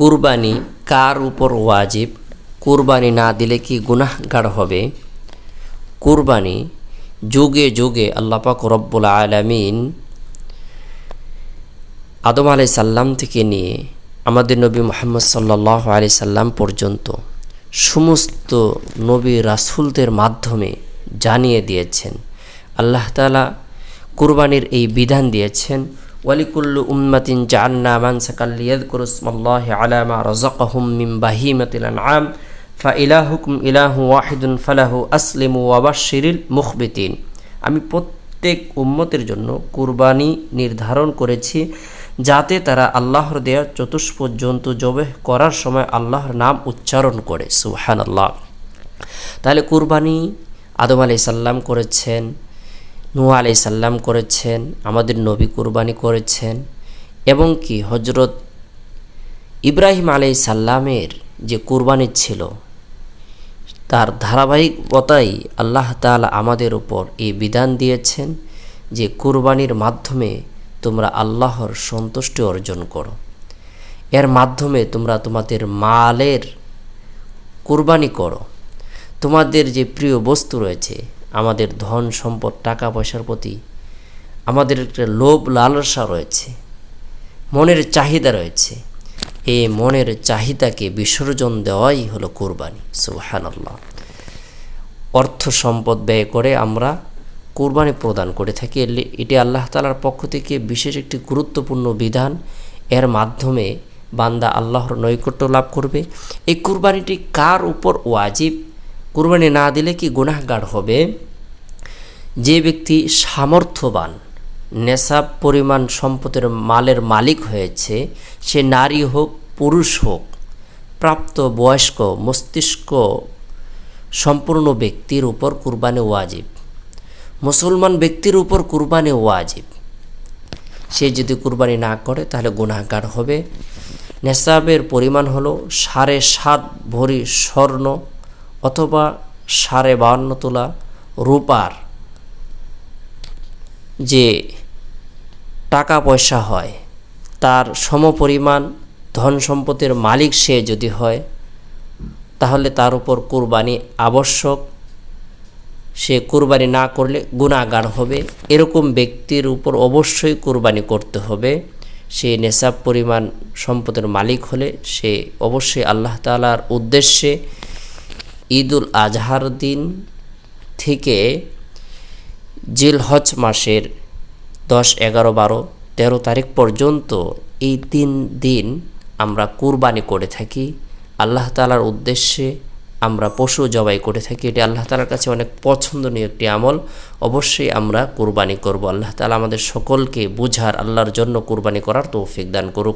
কুরবানি কার উপর ওয়াজিব? কুরবানি না দিলে কি গুনাহগার হবে? কুরবানি যুগে যুগে আল্লাপাক রব্বুল আলামিন আদম আলাই সাল্লাম থেকে নিয়ে আমাদের নবী মোহাম্মদ সাল্লাহ আলি সাল্লাম পর্যন্ত সমস্ত নবী রাসুলদের মাধ্যমে জানিয়ে দিয়েছেন। আল্লাহ তালা কুরবানির এই বিধান দিয়েছেন ওয়ালিকুল্লু উম্মাতিন জান্না মানসাকাল্লিয়াদ কুরুসমাল্লাহ আলামা রজকহুম মিম বাহিমাতিল আনআম। ফা ইলাহুকুম ইলাহু ওয়াহিদুন ফালাহু আসলিমু ওয়াবাশিরিল মুখবিতিন। আমি প্রত্যেক উম্মতের জন্য কুরবানি নির্ধারণ করেছি যাতে তারা আল্লাহর দেয়া চতুষ্পদ জন্তু জবেহ করার সময় আল্লাহর নাম উচ্চারণ করে। সুহান আল্লাহ তাহলে কুরবানি আদম আলি সাল্লাম করেছেন। নূ আলি সাল্লাম করেছেন, আমাদের নবী কুরবানি করেছেন এবং কি হজরত ইব্রাহিম আলাই সাল্লামের যে কুরবানি ছিল, তার ধারাবাহিকতাই আল্লাহ তাআলা আমাদের উপর এই বিধান দিয়েছেন যে কুরবানির মাধ্যমে তোমরা আল্লাহর সন্তুষ্টি অর্জন করো। এর মাধ্যমে তোমরা তোমাদের মালের কুরবানি করো। তোমাদের যে প্রিয় বস্তু রয়েছে আমাদের ধন সম্পদ, টাকা পয়সার প্রতি আমাদের একটা লোভ, লালসা রয়েছে, মনের চাহিদা রয়েছে। এই মনের চাহিদাকে বিসর্জন দেওয়াই হলো কোরবানি। সুবহানাল্লাহ। অর্থ সম্পদ ব্যয় করে আমরা কোরবানি প্রদান করে থাকি। এটি আল্লাহ তালার পক্ষ থেকে বিশেষ একটি গুরুত্বপূর্ণ বিধান। এর মাধ্যমে বান্দা আল্লাহর নৈকট্য লাভ করবে। এই কুরবানিটি কার উপর ওয়াজিব? কুরবানি না দিলে কি গুনাহগার হবে? যে ব্যক্তি সামর্থ্যবান, নেশাব পরিমাণ সম্পদের মালের মালিক হয়েছে, সে নারী হোক, পুরুষ হোক, প্রাপ্ত বয়স্ক, মস্তিষ্ক সম্পূর্ণ ব্যক্তির উপর কুরবানি ওয়াজিব। মুসলমান ব্যক্তির উপর কুরবানি ওয়াজিব। সে যদি কুরবানি না করে, তাহলে গুনাহগার হবে। নেশাবের পরিমাণ হলো সাড়ে সাত ভরি স্বর্ণ। অথবা সাড়ে বাহান্ন তোলা রূপার যে টাকা পয়সা হয়, তার সমপরিমাণ ধন সম্পদের মালিক সে যদি হয়, তাহলে তার উপর কুরবানি আবশ্যক। সে কুরবানি না করলে গুণাগার হবে। এরকম ব্যক্তির উপর অবশ্যই কুরবানি করতে হবে। সে নেশাব পরিমাণ সম্পদের মালিক হলে সে অবশ্যই আল্লাহ তালার উদ্দেশ্যে ঈদুল আজহার দিন থেকে জিলহজ মাসের দশ, এগারো, বারো, তেরো তারিখ পর্যন্ত এই তিন দিন আমরা কুরবানি করে থাকি। আল্লাহ তালার উদ্দেশ্যে আমরা পশু জবাই করে থাকি। এটি আল্লাহ তালার কাছে অনেক পছন্দনীয় একটি আমল। অবশ্যই আমরা কুরবানি করব। আল্লাহ তালা আমাদের সকলকে বুঝার, আল্লাহর জন্য কুরবানি করার তৌফিক দান করুক।